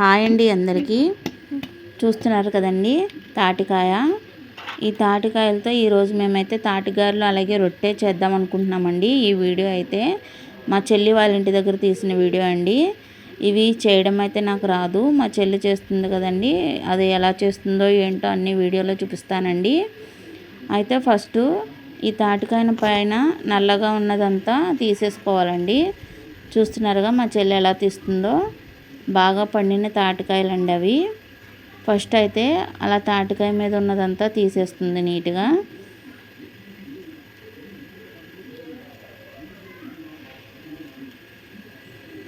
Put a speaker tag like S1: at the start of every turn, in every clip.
S1: Hi అండి అందరికీ. చూస్తున్నారు కదండి తాటికాయ. ఈ తాటికాయలతో ఈరోజు మేమైతే తాటికాయలు అలాగే రొట్టె చేద్దాం అనుకుంటున్నామండి. ఈ వీడియో అయితే మా చెల్లి వాళ్ళ ఇంటి దగ్గర తీసిన వీడియో అండి. ఇవి చేయడం అయితే నాకు రాదు. మా చెల్లి చేస్తుంది కదండి. అది ఎలా చేస్తుందో ఏంటో అన్ని వీడియోలో చూపిస్తానండి. అయితే ఫస్ట్ ఈ తాటికాయన పైన నల్లగా ఉన్నదంతా తీసేసుకోవాలండి. చూస్తున్నారుగా మా చెల్లి ఎలా తీస్తుందో. బాగా పండిన తాటికాయలు అండి అవి ఫస్ట్ అయితే అలా తాటికాయ మీద ఉన్నదంతా తీసేస్తుంది నీట్గా.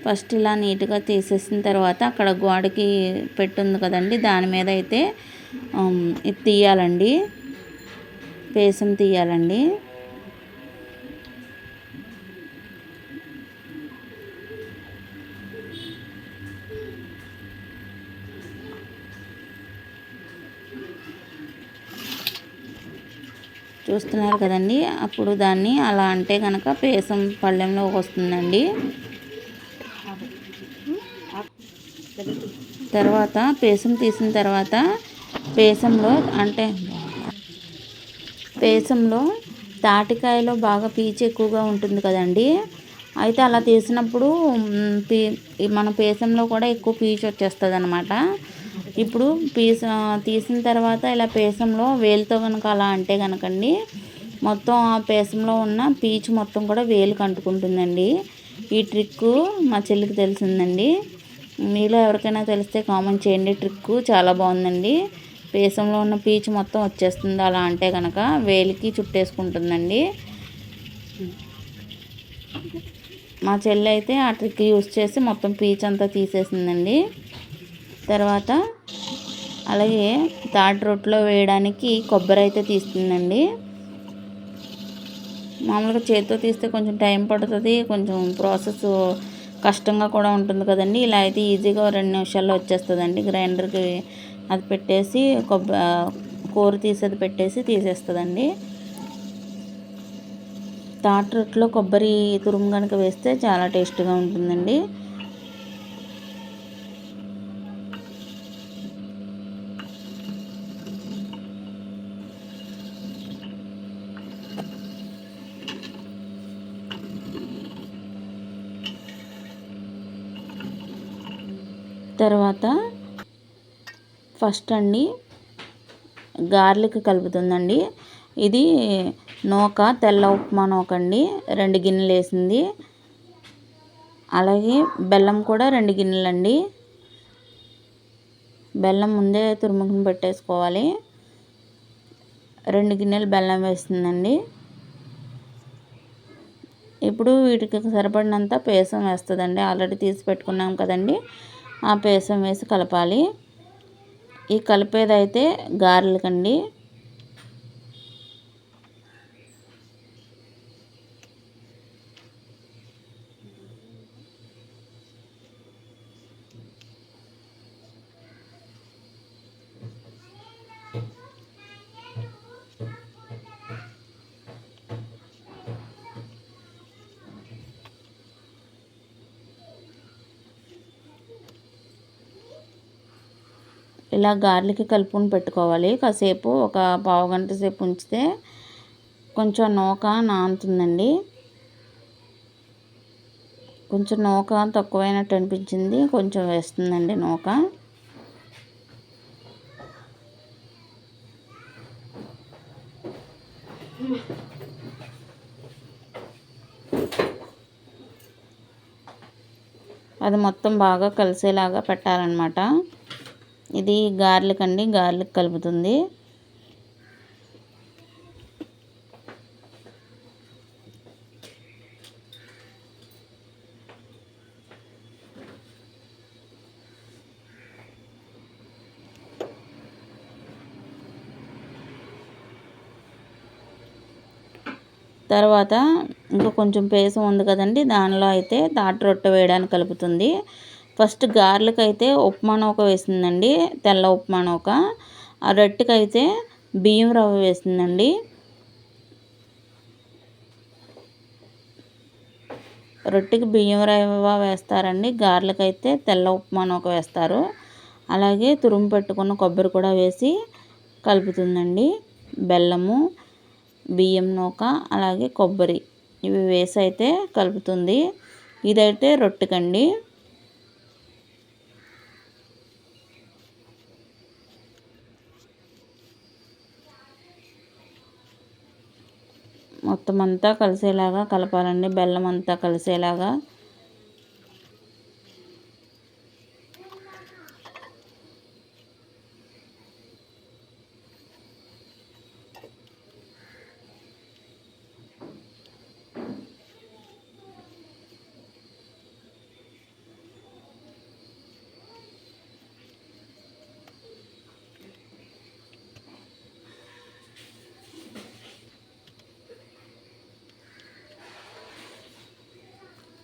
S1: ఫస్ట్ ఇలా నీట్గా తీసేసిన తర్వాత అక్కడ గోడకి పెట్టుంది కదండి దాని మీద అయితే ఇది తీయాలండి. పేసం తీయాలండి. చూస్తున్నారు కదండి. అప్పుడు దాన్ని అలా అంటే కనుక పేసం పళ్ళెంలో వస్తుందండి. తర్వాత పేసం తీసిన తర్వాత పేసంలో అంటే పేసంలో తాటికాయలో బాగా పీచు ఎక్కువగా ఉంటుంది కదండి. అయితే అలా తీసినప్పుడు పీ మన పేసంలో కూడా ఎక్కువ పీచు వచ్చేస్తుంది అనమాట ఇప్పుడు పీస తీసిన తర్వాత ఇలా పేసంలో వేలుతో కనుక అలా అంటే కనుకండి మొత్తం ఆ పేసంలో ఉన్న పీచు మొత్తం కూడా వేలుకు అంటుకుంటుందండి ఈ ట్రిక్ మా చెల్లికి తెలిసిందండి. మీలో ఎవరికైనా తెలిస్తే కామెంట్ చేయండి. ట్రిక్ చాలా బాగుందండి. పేసంలో ఉన్న పీచు మొత్తం వచ్చేస్తుంది అలా అంటే కనుక వేలికి చుట్టేసుకుంటుందండి. మా చెల్లి అయితే ఆ ట్రిక్ యూస్ చేసి మొత్తం పీచ్ అంతా తీసేసిందండి. తర్వాత అలాగే తాటి రొట్టెలో వేయడానికి కొబ్బరి అయితే తీస్తుందండి. మామూలుగా చేతితో తీస్తే కొంచెం టైం పడుతుంది కొంచెం ప్రాసెస్ కష్టంగా కూడా ఉంటుంది కదండి. ఇలా అయితే ఈజీగా రెండు నిమిషాల్లో వచ్చేస్తుందండి. గ్రైండర్కి అది పెట్టేసి కొబ్బరి కూర తీసేది పెట్టేసి తీసేస్తుందండి. తాటి రొట్టెలో కొబ్బరి తురుము కనుక వేస్తే చాలా టేస్ట్గా ఉంటుందండి. తర్వాత ఫస్ట్ అండి గార్లిక్ కలుపుతుందండి. ఇది నూక తెల్ల ఉప్మా నూక అండి. రెండు గిన్నెలు వేసింది అలాగే బెల్లం కూడా రెండు గిన్నెలండి. బెల్లం ముందే తురుముకుని పెట్టేసుకోవాలి. రెండు గిన్నెలు బెల్లం వేస్తుందండి. ఇప్పుడు వీటికి సరిపడినంత పేసం వేస్తుందండి. ఆల్రెడీ తీసి పెట్టుకున్నాం కదండి. ఆ పేసం వేసి కలపాలి. ఈ కలిపేదైతే గారెలకండి. ఇలా గార్లిక్ కలుపుని పెట్టుకోవాలి. కాసేపు ఒక పావు గంట సేపు ఉంచితే కొంచెం నూక నానుతుందండి. కొంచెం నూక తక్కువైనట్టు అనిపించింది. కొంచెం వేస్తుందండి నూక. అది మొత్తం బాగా కలిసేలాగా పెట్టాలన్నమాట. ఇది గార్లిక్ అండి గార్లిక్ కలుపుతుంది. తర్వాత ఇంకా కొంచెం పేసం ఉంది కదండి దానిలో అయితే తాటి రొట్టె వేయడానికి కలుపుతుంది. ఫస్ట్ గార్లకు అయితే ఉప్మా నూక వేసిందండి తెల్ల ఉప్మా నూక ఆ రొట్టెకైతే బియ్యం రవ్వ వేసిందండి. రొట్టెకి బియ్యం రవ్వ వేస్తారండి గార్లకు అయితే తెల్ల ఉప్మా నూక వేస్తారు. అలాగే తురుము పెట్టుకున్న కొబ్బరి కూడా వేసి కలుపుతుందండి. బెల్లము బియ్యం నూక అలాగే కొబ్బరి ఇవి వేసి అయితే కలుపుతుంది. ఇదైతే రొట్టెకండి. మొత్తం అంతా కలిసేలాగా కలపాలండి. బెల్లం అంతా కలిసేలాగా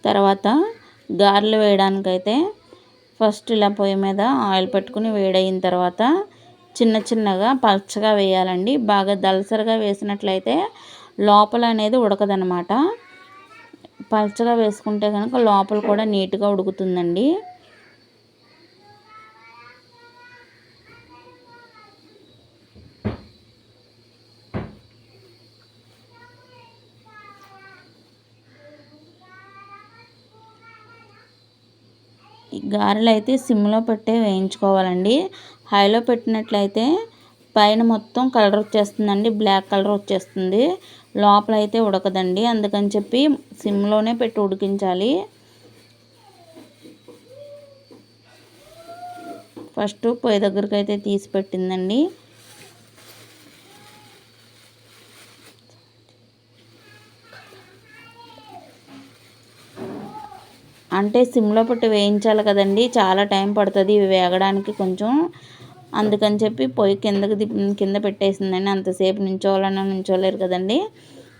S1: తర్వాత గారెలు వేయడానికైతే ఫస్ట్ ఇలా పొయ్యి మీద ఆయిల్ పెట్టుకుని వేడయిన తర్వాత చిన్న చిన్నగా పల్చగా వేయాలండి. బాగా దలసరిగా వేసినట్లయితే లోపల అనేది ఉడకదనమాట పల్చగా వేసుకుంటే కనుక లోపల కూడా నీట్గా ఉడుకుతుందండి. గారెలు అయితే సిమ్లో పెట్టే వేయించుకోవాలండి. హైలో పెట్టినట్లయితే పైన మొత్తం కలర్ వచ్చేస్తుందండి. బ్లాక్ కలర్ వచ్చేస్తుంది. లోపల అయితే ఉడకదండి. అందుకని చెప్పి సిమ్లోనే పెట్టి ఉడికించాలి. ఫస్ట్ పొయ్యి దగ్గరికి అయితే తీసి పెట్టిందండి. అంటే సిమ్లో పెట్టి వేయించాలి కదండి. చాలా టైం పడుతుంది. ఇవి వేగడానికి కొంచెం. అందుకని చెప్పి పొయ్యి కిందకి కింద పెట్టేసిందండి. అంతసేపు నించోవాలన్నా నించోలేరు కదండి.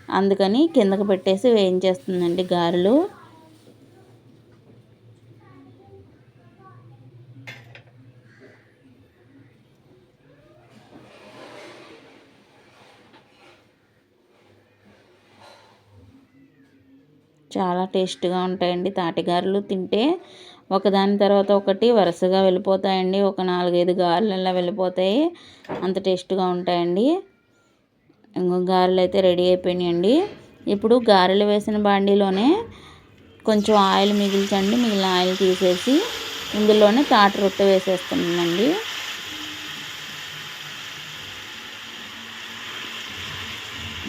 S1: అందుకని కిందకి పెట్టేసి వేయించేస్తుందండి గారెలు. చాలా టేస్ట్గా ఉంటాయండి. తాటిగారెలు తింటే ఒకదాని తర్వాత ఒకటి వరుసగా వెళ్ళిపోతాయండి. ఒక నాలుగైదు గారెలు అలా వెళ్ళిపోతాయి. అంత టేస్ట్గా ఉంటాయండి. ఇంకో గారెలు అయితే రెడీ అయిపోయినాయండి. ఇప్పుడు గారెలు వేసిన బాండీలోనే కొంచెం ఆయిల్ మిగిల్చండి. మిగిలిన ఆయిల్ తీసేసి ఇందులోనే తాటి రొట్టె వేసేస్తున్నానండి.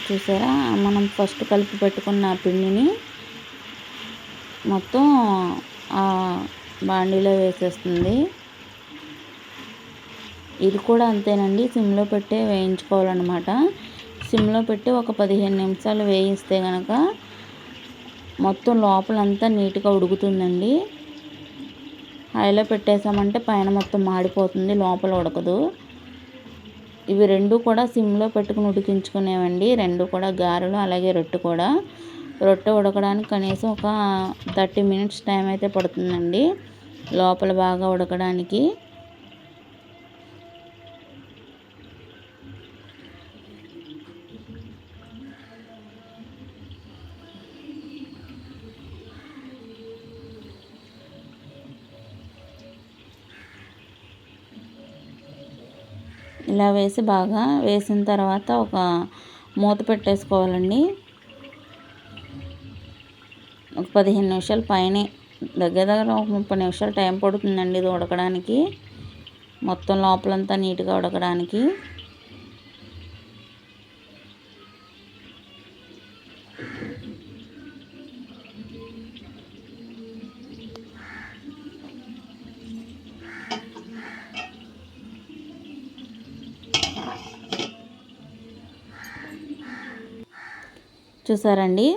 S1: చూసారా? మనం ఫస్ట్ కలిపి పెట్టుకున్న పిండిని మొత్తం బాండీలో వేసేస్తుంది. ఇది కూడా అంతేనండి. సిమ్లో పెట్టే వేయించుకోవాలన్నమాట. సిమ్లో పెట్టి ఒక పదిహేను నిమిషాలు వేయిస్తే కనుక మొత్తం లోపలంతా నీట్గా ఉడుకుతుందండి. హైలో పెట్టేసామంటే పైన మొత్తం మాడిపోతుంది లోపల ఉడకదు. ఇవి రెండు కూడా సిమ్లో పెట్టుకుని ఉడికించుకునేవండి. రెండు కూడా గారెలు అలాగే రొట్టె కూడా. రొట్టె ఉడకడానికి కనీసం ఒక థర్టీ మినిట్స్ టైం అయితే పడుతుందండి. లోపల బాగా ఉడకడానికి. ఇలా వేసి బాగా వేసిన తర్వాత ఒక మూత పెట్టేసుకోవాలండి. ఒక పదిహేను నిమిషాలు పైనే దగ్గర దగ్గర ఒక ముప్పై నిమిషాలు టైం పడుతుందండి ఇది ఉడకడానికి. మొత్తం లోపలంతా నీట్గా ఉడకడానికి. చూసారండి?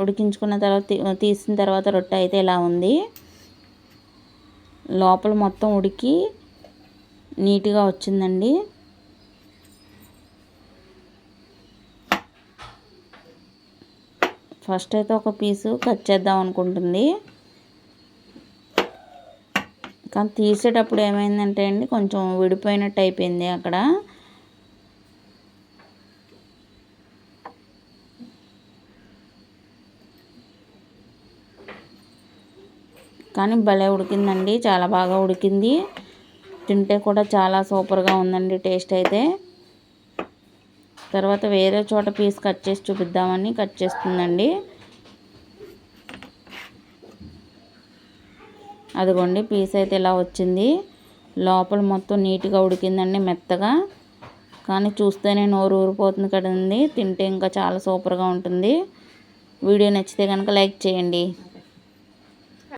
S1: ఉడికించుకున్న తర్వాత తీసిన తర్వాత రొట్టె అయితే ఇలా ఉంది. లోపల మొత్తం ఉడికి నీట్గా వచ్చిందండి. ఫస్ట్ అయితే ఒక పీసు కట్ చేద్దాం అనుకుంటుంది. కానీ తీసేటప్పుడు ఏమైందంటే అండి కొంచెం విడిపోయినట్టు అయిపోయింది అక్కడ. కానీ భలే ఉడికిందండి. చాలా బాగా ఉడికింది. తింటే కూడా చాలా సూపర్గా ఉందండి టేస్ట్ అయితే. తర్వాత వేరే చోట పీస్ కట్ చేసి చూపిద్దామని కట్ చేస్తుందండి. అదిగోండి పీస్ అయితే ఇలా వచ్చింది. లోపల మొత్తం నీట్గా ఉడికిందండి మెత్తగా. కానీ చూస్తేనే నోరు ఊరిపోతుంది కదండి. తింటే ఇంకా చాలా సూపర్గా ఉంటుంది. వీడియో నచ్చితే కనుక లైక్ చేయండి.